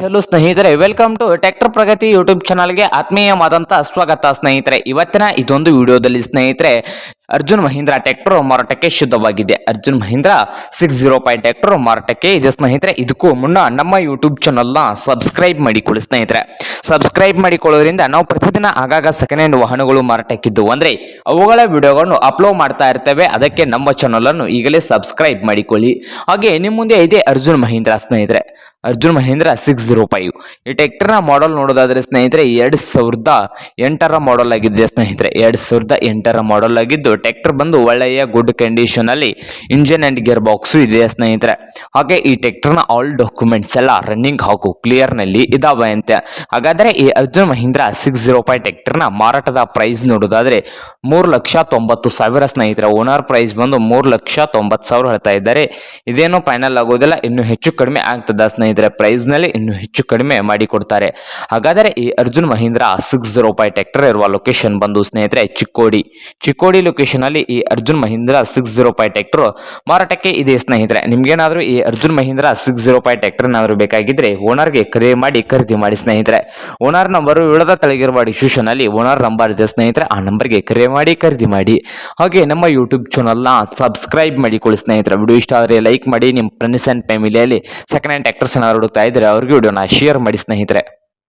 Hello ಸ್ನೇಹಿತರೆ welcome to tractor Pragati YouTube ಚಾನಲ್ಗೆ ಆತ್ಮೀಯವಾದಂಥ ಸ್ವಾಗತ ಸ್ನೇಹಿತರೆ. ಇವತ್ತಿನ ಇದೊಂದು ವಿಡಿಯೋದಲ್ಲಿ ಸ್ನೇಹಿತರೆ, ಅರ್ಜುನ್ ಮಹೀಂದ್ರ ಟ್ರ್ಯಾಕ್ಟರ್ ಮಾರಾಟಕ್ಕೆ ಶುದ್ಧವಾಗಿದೆ. Arjun Mahindra six zero five tractor ಮಾರಾಟಕ್ಕೆ ಇದೆ ಸ್ನೇಹಿತರೆ. ಇದಕ್ಕೂ ಮುನ್ನ ನಮ್ಮ ಯೂಟ್ಯೂಬ್ ಚಾನಲ್ನ ಸಬ್ಸ್ಕ್ರೈಬ್ ಮಾಡಿಕೊಳ್ಳಿ ಸ್ನೇಹಿತರೆ. ಸಬ್ಸ್ಕ್ರೈಬ್ ಮಾಡಿಕೊಳ್ಳೋದ್ರಿಂದ ನಾವು ಪ್ರತಿದಿನ ಆಗಾಗ ಸೆಕೆಂಡ್ ಹ್ಯಾಂಡ್ ವಾಹನಗಳು ಮಾರಾಟಕ್ಕಿದ್ದು. ಅಂದರೆ ಅವುಗಳ ವಿಡಿಯೋಗಳನ್ನು ಅಪ್ಲೋಡ್ ಮಾಡ್ತಾ ಇರ್ತೇವೆ. ಅದಕ್ಕೆ ನಮ್ಮ ಚಾನಲನ್ನು ಈಗಲೇ ಸಬ್ಸ್ಕ್ರೈಬ್ ಮಾಡಿಕೊಳ್ಳಿ. ಹಾಗೆ ನಿಮ್ಮ ಮುಂದೆ ಇದೆ ಅರ್ಜುನ್ ಮಹೀಂದ್ರ ಸ್ನೇಹಿತರೆ. Arjun Mahindra six zero five ಈ ಟ್ರ್ಯಾಕ್ಟರ್ನ ಮಾಡೆಲ್ ನೋಡೋದಾದ್ರೆ ಸ್ನೇಹಿತರೆ, ಎರಡು ಸಾವಿರದ ಎಂಟರ ಮಾಡೆಲ್ ಆಗಿದೆ ಸ್ನೇಹಿತರೆ. ಎರಡು ಸಾವಿರದ ಎಂಟರ ಮಾಡೆಲ್ ಆಗಿದ್ದು ಟ್ರ್ಯಾಕ್ಟರ್ ಬಂದು ಒಳ್ಳೆಯ ಗುಡ್ ಕಂಡೀಷನ್ ಅಲ್ಲಿ ಇಂಜಿನ್ ಅಂಡ್ ಗೇರ್ ಬಾಕ್ಸು ಇದೆ ಸ್ನೇಹಿತರೆ. ಹಾಗೆ ಈ ಟ್ರ್ಯಾಕ್ಟರ್ನ ಆಲ್ ಡಾಕ್ಯುಮೆಂಟ್ಸ್ ಎಲ್ಲ ರನ್ನಿಂಗ್ ಹಾಕು ಕ್ಲಿಯರ್ನಲ್ಲಿ ಇದಾವೆ ಅಂತೆ. ಹಾಗಾದ್ರೆ ಈ Arjun Mahindra six zero five ಟ್ಯಾಕ್ಟರ್ನ ಮಾರಾಟದ ಪ್ರೈಸ್ ನೋಡೋದಾದರೆ ಮೂರು ಲಕ್ಷ ತೊಂಬತ್ತು ಸಾವಿರ ಸ್ನೇಹಿತರೆ ಓನರ್ ಪ್ರೈಸ್ ಬಂದು ಮೂರು ಲಕ್ಷ ತೊಂಬತ್ತು ಸಾವಿರ ಹೇಳ್ತಾ ಇದ್ದಾರೆ. ಇದೇನು ಫೈನಲ್ ಆಗೋದಿಲ್ಲ, ಇನ್ನು ಹೆಚ್ಚು ಕಡಿಮೆ ಆಗ್ತದ ಸ್ನೇಹಿತರೆ ಪ್ರೈಸ್ನಲ್ಲಿ ಇನ್ನೂ ಹೆಚ್ಚು ಕಡಿಮೆ ಮಾಡಿಕೊಡ್ತಾರೆ ಹಾಗಾದರೆ ಈ Arjun Mahindra six zero five tractor ಇರುವ ಲೊಕೇಶನ್ ಬಂದು ಸ್ನೇಹಿತರೆ, ಚಿಕ್ಕೋಡಿ. ಚಿಕ್ಕೋಡಿ ಲೊಕೇಶನಲ್ಲಿ ಈ Arjun Mahindra six zero five tractor ಮಾರಾಟಕ್ಕೆ ಇದೆ ಸ್ನೇಹಿತರೆ. ನಿಮಗೇನಾದರೂ ಈ Arjun Mahindra six zero five ಏನಾದರೂ ಬೇಕಾಗಿದ್ದರೆ ಓನರ್ಗೆ ಕರೆ ಮಾಡಿ ಖರೀದಿ ಮಾಡಿ ಸ್ನೇಹಿತರೆ. ಓನರ್ ನಂಬರ್ ವಿಳದ ತಳಗಿರುವ ಡಿಸ್ಕ್ರಿಪ್ಷನ್ ಅಲ್ಲಿ ಓನರ್ ನಂಬರ್ ಇದೆ ಸ್ನೇಹಿತರೆ, ಆ ನಂಬರ್ಗೆ ಕರೆ ಮಾಡಿ, ಖರೀದಿ ಮಾಡಿ. ಹಾಗೆ ನಮ್ಮ ಯೂಟ್ಯೂಬ್ ಚಾನಲ್ನ ಸಬ್ಸ್ಕ್ರೈಬ್ ಮಾಡಿಕೊಳ್ಳಿ ಸ್ನೇಹಿತರೆ. ವಿಡಿಯೋ ಇಷ್ಟ ಆದರೆ ಲೈಕ್ ಮಾಡಿ, ನಿಮ್ಮ ಫ್ರೆಂಡ್ಸ್ ಆ್ಯಂಡ್ ಫ್ಯಾಮಿಲಿಯಲ್ಲಿ ಸೆಕೆಂಡ್ ಹ್ಯಾಂಡ್ ಟ್ರ್ಯಾಕ್ಟರ್ಸ್ ಏನಾದ್ರು ಹುಡುಕ್ತಾ ಇದ್ದರೆ ಅವ್ರಿಗೆ ವಿಡಿಯೋನ ಶೇರ್ ಮಾಡಿ ಸ್ನೇಹಿತರೆ.